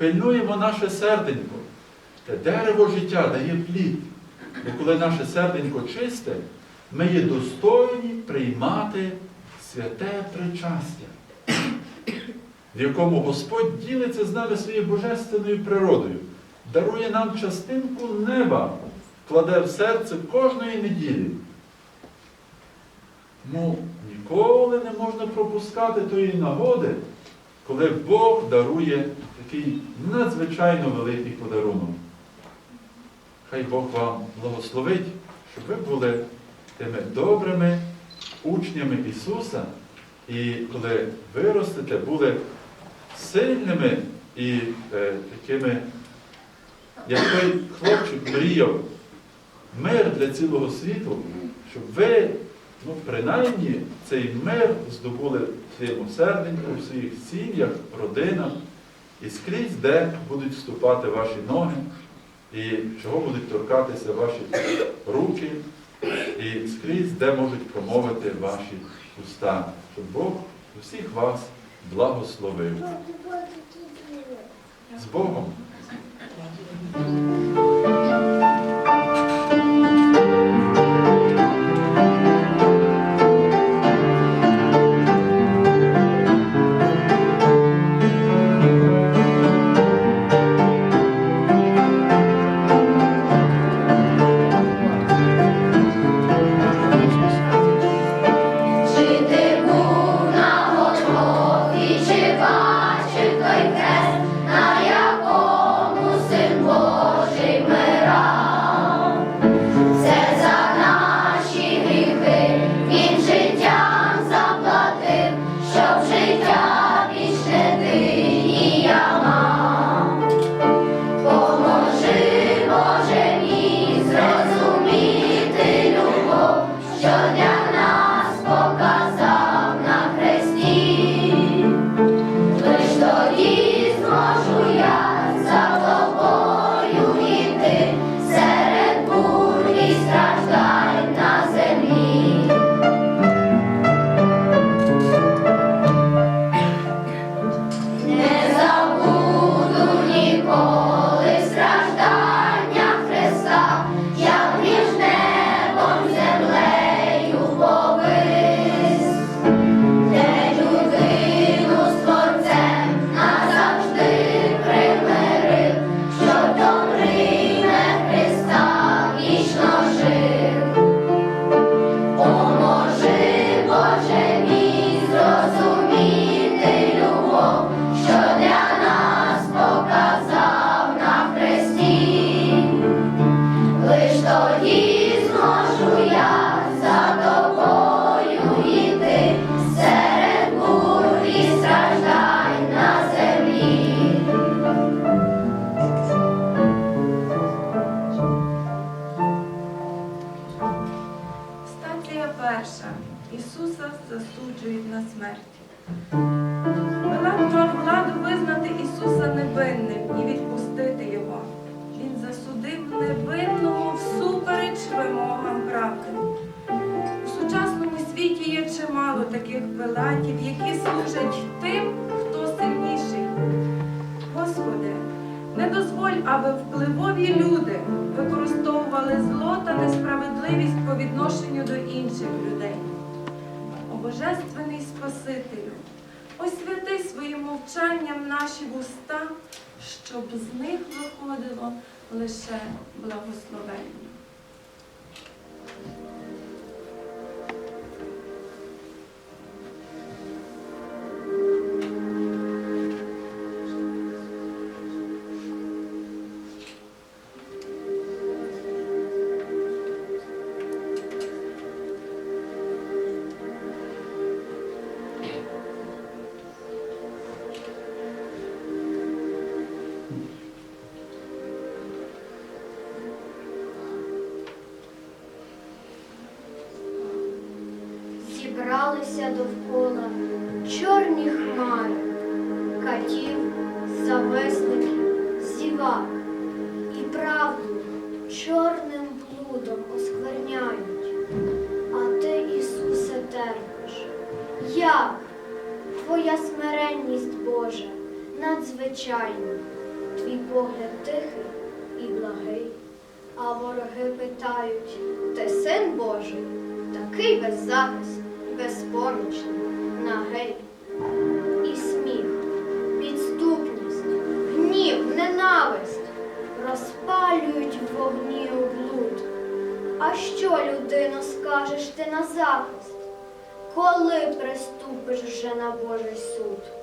пильнуємо наше серденько. Те дерево життя дає плід. Бо коли наше серденько чисте, ми є достойні приймати святе причастя, в якому Господь ділиться з нами своєю божественною природою, дарує нам частинку неба, кладе в серце кожної неділі. Тому ніколи не можна пропускати тої нагоди, коли Бог дарує такий надзвичайно великий подарунок. Хай Бог вам благословить, щоб ви були тими добрими учнями Ісуса, і коли виростете, були сильними і е, такими, як той хлопчик мріяв, мир для цілого світу, щоб ви, ну, принаймні, цей мир здобули серденьку, в своїх сім'ях, родинах і скрізь, де будуть вступати ваші ноги, і чого будуть торкатися ваші руки, і скрізь, де можуть промовити ваші уста, щоб Бог усіх вас благословив. З Богом! Тоді зможу я аби впливові люди використовували зло та несправедливість по відношенню до інших людей. О Божественний Спасителю, освяти своїм мовчанням наші вуста, щоб з них виходило лише благословення. Зібралися довкола чорні хмари, катів, зависників, зівак, і правду чорним блудом оскверняють. А ти, Ісусе, терпиш. Як? Твоя смиренність, Боже, надзвичайна. твій погляд тихий і благий. А вороги питають, ти син Божий, такий беззахисний, безпомічний, нагий. І сміх, підступність, гнів, ненависть розпалюють в вогні облуд. А що, людино, скажеш ти на захист, коли приступиш вже на Божий суд?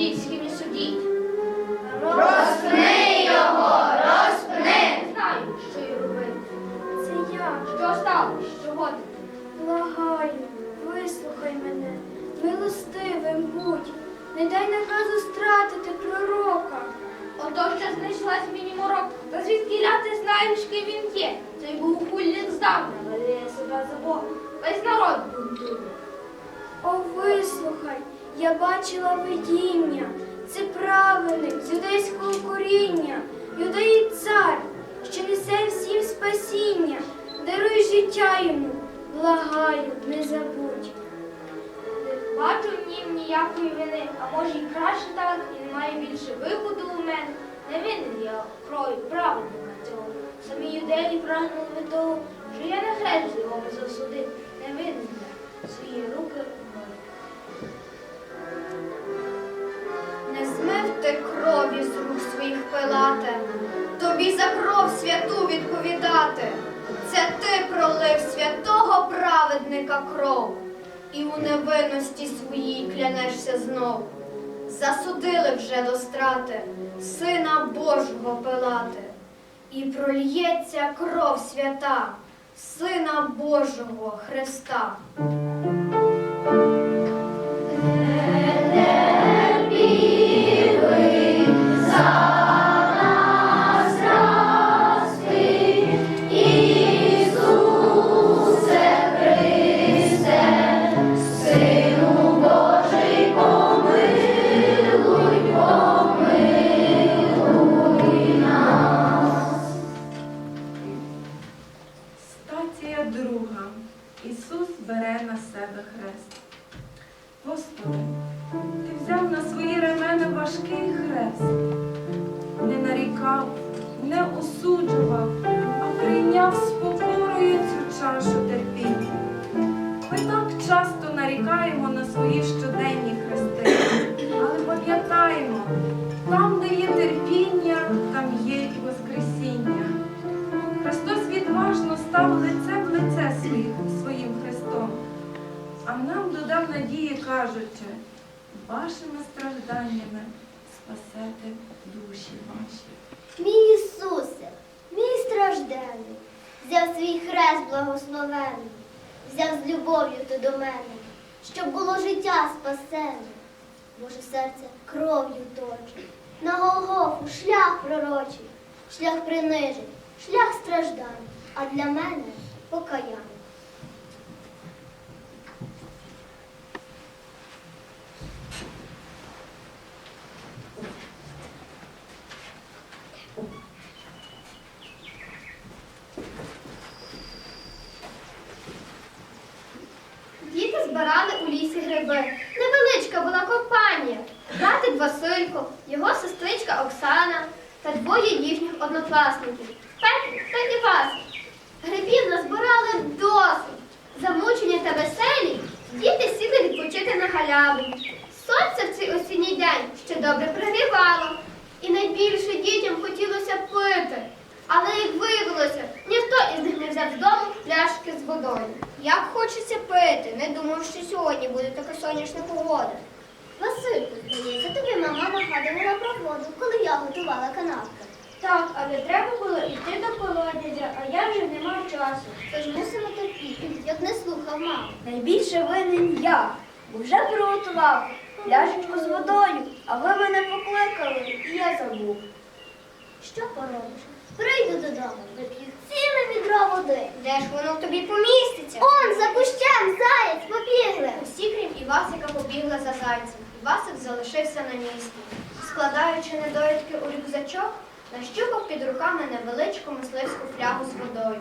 Своїм жидійським і судіть. Розпни його, розпни! Не знаю, що й робити. Це я. Що сталося? Чого ти? Благаю, вислухай мене, милостивим будь, не дай наказу стратити пророка. Ото ще знайшлась мені морок. Та звідки ти знаєш, ким він є? Цей богохульник здавна, веде себе за Бога. Весь народ бунтує. О, вислухай, я бачила видіння, це праведник з юдейського коріння, юдеї цар, що несе всім спасіння, даруй життя йому, благаю, не забудь. Не бачу в нім ніякої вини, а може й краще так, і немає більше виходу у мене. Не винен я крою праведника цього. Самі юдеї прагнули того, що я не хрест його засудив. Не винен я свої руки пилати, тобі за кров святу відповідати. Це ти пролив святого праведника кров, і у невинності своїй клянешся знов. Засудили вже до страти Сина Божого пилати, і прольється кров свята, Сина Божого Христа. Друга. Ісус бере на себе хрест. Господи, Ти взяв на свої ремена важкий хрест, не нарікав, не осуджував, а прийняв з покорою цю чашу терпіння. Ми так часто нарікаємо на свої щоденні вашими стражданнями спасете душі ваші. Мій Ісусе, мій стражденний, взяв свій хрест благословенний, взяв з любов'ю ти до мене, щоб було життя спасене. Боже серце кров'ю точить, на Голгофу шлях пророчий, шлях принижень, шлях страждань, а для мене покаяння. Василько, його сестричка Оксана та двоє їхніх однокласників Петрик та Івас. Грибів назбирали досить. Замучені та веселі, діти сіли відпочити на галявині. Сонце в цей осінній день ще добре пригрівало, і найбільше дітям хотілося пити. Але як виявилося, ніхто із них не взяв з дому пляшки з водою. Як хочеться пити, не думав, що сьогодні буде така сонячна погода. Васильку, здається, тобі мама нагадує воду, коли я готувала канапки. Так, але треба було йти до колодязя, а я вже не мав часу. Тож мусимо терпіти, як не слухав маму. Найбільше винен я, бо вже приготував пляшечку з водою, а ви мене покликали, і я забув. Що поробиш? Прийду додому, вип'ю ціле відро води. Де ж воно тобі поміститься? Он за кущем, заєць, побігли. Усі, крім Івасика, побігли за зайцем. Івасик залишився на місці. Складаючи недоїдки у рюкзачок, нащупав під руками невеличку мисливську флягу з водою.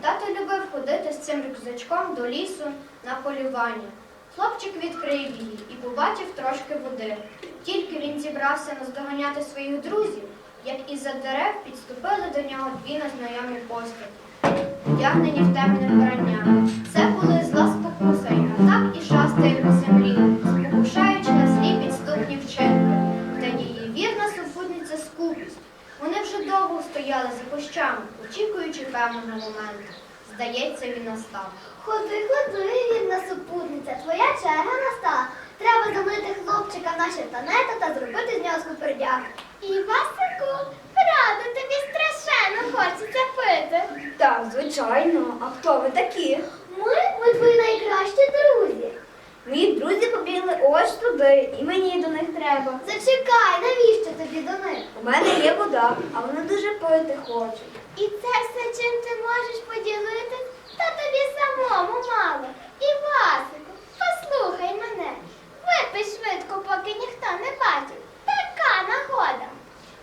Тато любив ходити з цим рюкзачком до лісу на полювання. Хлопчик відкрив її і побачив трошки води. Тільки він зібрався наздоганяти своїх друзів, як із-за дерев підступили до нього дві незнайомі постаті, одягнені в темне вбрання. Це були зла спокуса, яка так і шастає по землі, довго стояли за кущами, очікуючи певного моменту. Здається, він настав. Ходи, ходи, вірна супутниця, твоя черга настала. Треба замити хлопчика в наші танета та зробити з нього скупердяк. Івасику, правда, тобі страшенно хочеться пити. Так, звичайно. А хто ви такі? Ми, ми твої найкращі друзі. Мої друзі побігли ось туди, і мені до них треба. Зачекай, навіщо тобі до них? У мене є вода, а вони дуже пити хочуть. І це все, чим ти можеш поділитись, та тобі самому мало. Івасику, послухай мене. Випий швидко, поки ніхто не бачив. Така нагода.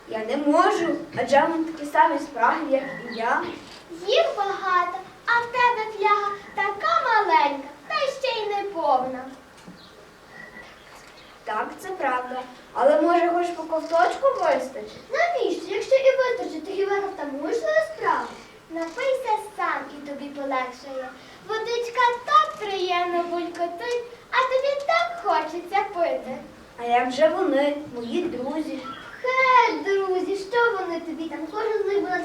Я не можу, адже вони такі самі спраги, як і я. Їх багато, а в тебе фляга така маленька, та ще й не повна. Так, це правда. Але може хоч по ковточку вистачить? Навіщо, якщо і вистачить, то хіба втамуєш свою справу? Напийся сам і тобі полегшає. Водичка так приємно булькотить, а тобі так хочеться пити. А як же вони, мої друзі? Хе, друзі, що вони тобі там? Кожен з них була